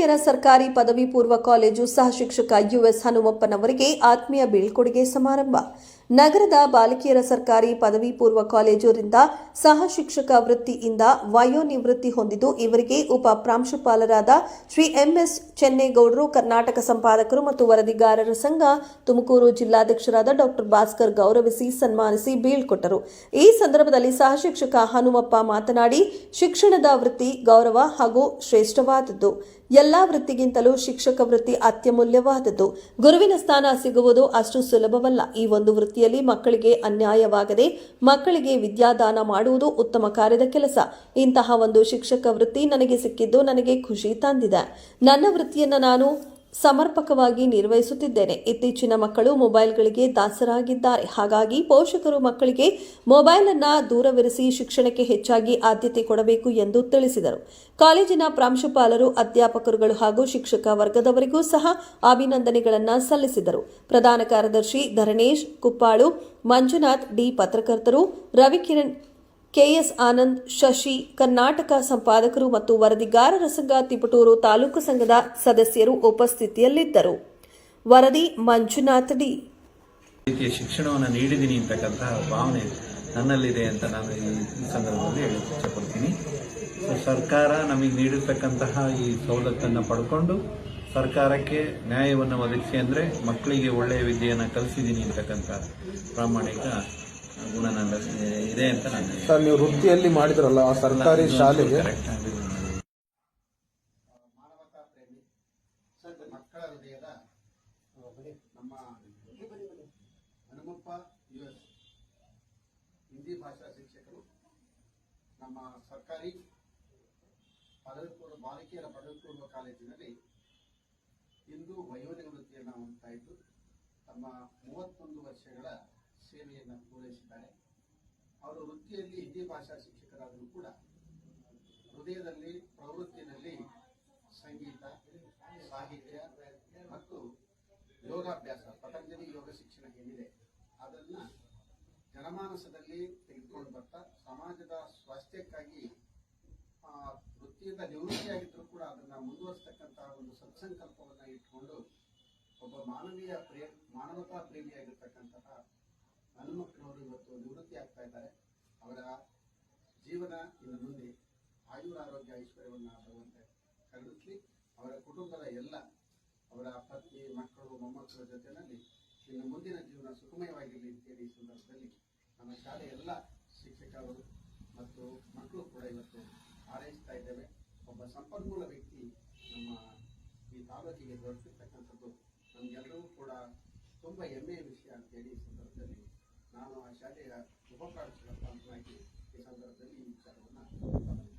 ಬಾಲಕಿಯರ ಸರ್ಕಾರಿ ಪದವಿ ಪೂರ್ವ ಕಾಲೇಜು ಸಹ ಶಿಕ್ಷಕ ಯುಎಸ್ ಹನುಮಪ್ಪನವರಿಗೆ ಆತ್ಮೀಯ ಬೀಳ್ಕೊಡುಗೆ ಸಮಾರಂಭ. ನಗರದ ಬಾಲಕಿಯರ ಸರ್ಕಾರಿ ಪದವಿ ಪೂರ್ವ ಕಾಲೇಜುರಿಂದ ಸಹ ಶಿಕ್ಷಕ ವೃತ್ತಿಯಿಂದ ವಯೋನಿವೃತ್ತಿ ಹೊಂದಿದ್ದು, ಇವರಿಗೆ ಉಪ ಪ್ರಾಂಶುಪಾಲರಾದ ಶ್ರೀ ಎಂಎಸ್ ಚೆನ್ನೇಗೌಡರು, ಕರ್ನಾಟಕ ಸಂಪಾದಕರು ಮತ್ತು ವರದಿಗಾರರ ಸಂಘ ತುಮಕೂರು ಜಿಲ್ಲಾಧ್ಯಕ್ಷರಾದ ಡಾಕ್ಟರ್ ಭಾಸ್ಕರ್ ಗೌರವಿಸಿ ಸನ್ಮಾನಿಸಿ ಬೀಳ್ಕೊಟ್ಟರು. ಈ ಸಂದರ್ಭದಲ್ಲಿ ಸಹ ಶಿಕ್ಷಕ ಹನುಮಪ್ಪ ಮಾತನಾಡಿ, ಶಿಕ್ಷಣದ ವೃತ್ತಿ ಗೌರವ ಹಾಗೂ ಶ್ರೇಷ್ಠವಾದದ್ದು. ಎಲ್ಲಾ ವೃತ್ತಿಗಿಂತಲೂ ಶಿಕ್ಷಕ ವೃತ್ತಿ ಅತ್ಯಮೂಲ್ಯವಾದದ್ದು. ಗುರುವಿನ ಸ್ಥಾನ ಸಿಗುವುದು ಅಷ್ಟು ಸುಲಭವಲ್ಲ. ಈ ಒಂದು ವೃತ್ತಿಯಲ್ಲಿ ಮಕ್ಕಳಿಗೆ ಅನ್ಯಾಯವಾಗದೆ ಮಕ್ಕಳಿಗೆ ವಿದ್ಯಾದಾನ ಮಾಡುವುದು ಉತ್ತಮ ಕಾರ್ಯದ ಕೆಲಸ. ಇಂತಹ ಒಂದು ಶಿಕ್ಷಕ ವೃತ್ತಿ ನನಗೆ ಸಿಕ್ಕಿದ್ದು ನನಗೆ ಖುಷಿ ತಂದಿದೆ. ನನ್ನ ವೃತ್ತಿಯನ್ನು ನಾನು ಸಮರ್ಪಕವಾಗಿ ನಿರ್ವಹಿಸುತ್ತಿದ್ದೇನೆ. ಇತ್ತೀಚಿನ ಮಕ್ಕಳು ಮೊಬೈಲ್ಗಳಿಗೆ ದಾಸರಾಗಿದ್ದಾರೆ. ಹಾಗಾಗಿ ಪೋಷಕರು ಮಕ್ಕಳಿಗೆ ಮೊಬೈಲ್ ಅನ್ನ ದೂರವಿರಿಸಿ ಶಿಕ್ಷಣಕ್ಕೆ ಹೆಚ್ಚಾಗಿ ಆದ್ಯತೆ ಕೊಡಬೇಕು ಎಂದು ತಿಳಿಸಿದರು. ಕಾಲೇಜಿನ ಪ್ರಾಂಶುಪಾಲರು, ಅಧ್ಯಾಪಕರುಗಳು ಹಾಗೂ ಶಿಕ್ಷಕ ವರ್ಗದವರಿಗೂ ಸಹ ಅಭಿನಂದನೆಗಳನ್ನು ಸಲ್ಲಿಸಿದರು. ಪ್ರಧಾನ ಕಾರ್ಯದರ್ಶಿ ಧರಣೇಶ್ ಕುಪ್ಪಾಳು, ಮಂಜುನಾಥ್ ಡಿ ಪತ್ರಕರ್ತರು, ರವಿಕಿರಣ್ ಕೆಎಸ್ ಆನಂದ್ ಶಶಿ, ಕರ್ನಾಟಕ ಸಂಪಾದಕರು ಮತ್ತು ವರದಿಗಾರರ ಸಂಘ ತಿಪಟೂರು ತಾಲೂಕು ಸಂಘದ ಸದಸ್ಯರು ಉಪಸ್ಥಿತಿಯಲ್ಲಿದ್ದರು. ವರದಿ ಮಂಜುನಾಥ್ ಡಿ. ರೀತಿಯ ಶಿಕ್ಷಣವನ್ನು ನೀಡಿದ್ದೀನಿ ಅಂತಕ್ಕಂತಹ ಭಾವನೆ ನನ್ನಲ್ಲಿದೆ ಅಂತ ನಾನು ಈ ಸಂದರ್ಭದಲ್ಲಿ ಹೇಳಿ ಇಷ್ಟಪಡ್ತೀನಿ ಸರ್ಕಾರ ನಮಗೆ ನೀಡಿರ್ತಕ್ಕಂತಹ ಈ ಸವಲತ್ತನ್ನು ಪಡ್ಕೊಂಡು ಸರ್ಕಾರಕ್ಕೆ ನ್ಯಾಯವನ್ನು ಒದಗಿಸಿ ಅಂದರೆ ಮಕ್ಕಳಿಗೆ ಒಳ್ಳೆಯ ವಿದ್ಯೆಯನ್ನು ಕಲಿಸಿದ್ದೀನಿ ಅಂತಕ್ಕಂಥ ಪ್ರಾಮಾಣಿಕ ಗುಣ ನನ್ನ ಇದೆ ಅಂತ ನಾನು ಸರ್ ನೀವು ವೃತ್ತಿಯಲ್ಲಿ ಮಾಡಿದ್ರಲ್ಲ ಆ ಸರ್ಕಾರಿ ಶಾಲೆಗೆ? ಕರೆಕ್ಟ್ ಆಗಿ ಮಾನವತಾ ಪ್ರೇಮಿ ಸರ್ ಮಕ್ಕಳ ಹೃದಯದ ನಮ್ಮ ಹನುಮಪ್ಪ ಯು ಎಸ್ ಹಿಂದಿ ಭಾಷಾ ಶಿಕ್ಷಕರು ನಮ್ಮ ಸರ್ಕಾರಿ ಪದವಿ ಪೂರ್ವ ಬಾಲಕಿಯರ ಪದವಿ ಪೂರ್ವ ಕಾಲೇಜಿನಲ್ಲಿ ಇಂದು ವಯೋನಿವೃತ್ತಿಯನ್ನು ಹೊಂದ್ತಾ ಇದ್ದು ತಮ್ಮ ಮೂವತ್ತೊಂದು ವರ್ಷಗಳ ಸೇವೆಯನ್ನು ಪೂರೈಸಿದ್ದಾರೆ. ಅವರು ವೃತ್ತಿಯಲ್ಲಿ ಹಿಂದಿ ಭಾಷಾ ಶಿಕ್ಷಕರಾದರೂ ಕೂಡ ಹೃದಯದಲ್ಲಿ, ಪ್ರವೃತ್ತಿನಲ್ಲಿ ಸಂಗೀತ, ಸಾಹಿತ್ಯ ಮತ್ತು ಯೋಗಾಭ್ಯಾಸ, ಪತಂಜಲಿ ಯೋಗ ಶಿಕ್ಷಣ ಏನಿದೆ, ಅದನ್ನ ಜನಮಾನಸದಲ್ಲಿ ತೆಗೆದುಕೊಂಡು ಬರ್ತಾ, ಸಮಾಜದ ಸ್ವಾಸ್ಥ್ಯಕ್ಕಾಗಿ ವೃತ್ತಿಯಿಂದ ನಿವೃತ್ತಿಯಾಗಿದ್ದರೂ ಕೂಡ ಅದನ್ನ ಮುಂದುವರಿಸ್ತಕ್ಕಂತಹ ಒಂದು ಸತ್ಸಂಕಲ್ಪವನ್ನು ಇಟ್ಕೊಂಡು, ಒಬ್ಬ ಮಾನವೀಯ ಪ್ರೇ ಮಾನವತಾ ಪ್ರೇಮಿಯಾಗಿರ್ತಕ್ಕಂತಹ ಇವತ್ತು ನಿವೃತ್ತಿ ಆಗ್ತಾ ಇದ್ದಾರೆ. ಅವರ ಜೀವನ ಇನ್ನು ಮುಂದೆ ಆಯುರ ಆರೋಗ್ಯ ಐಶ್ವರ್ಯವನ್ನು ಭಗವಂತ ಕರುಣಿಸಲಿ ಅವರ ಕುಟುಂಬದ ಎಲ್ಲ ಅವರ ಪತ್ನಿ, ಮಕ್ಕಳು, ಮೊಮ್ಮಕ್ಕಳ ಜೊತೆಯಲ್ಲಿ ಇನ್ನು ಮುಂದಿನ ಜೀವನ ಸುಖಮಯವಾಗಿರಲಿ ಅಂತೇಳಿ ಈ ಸಂದರ್ಭದಲ್ಲಿ ನಮ್ಮ ಶಾಲೆಯ ಎಲ್ಲ ಶಿಕ್ಷಕರು ಮತ್ತು ಮಕ್ಕಳು ಕೂಡ ಇವತ್ತು ಹಾರೈಸ್ತಾ ಇದ್ದೇವೆ. ಒಬ್ಬ ಸಂಪನ್ಮೂಲ ವ್ಯಕ್ತಿ ನಮ್ಮ ಈ ತಾಲೂಕಿಗೆ ದೊರಕಿರ್ತಕ್ಕಂಥದ್ದು ನಮಗೆಲ್ಲರೂ ಕೂಡ ತುಂಬ ಹೆಮ್ಮೆಯ ವಿಷಯ ಅಂತೇಳಿ ಈ ಸಂದರ್ಭದಲ್ಲಿ ಶುಭಾಕಾಂಕ್ಷೆಗಳನ್ನು ಈ ಸಂದರ್ಭದಲ್ಲಿ ಈ ವಿಚಾರವನ್ನು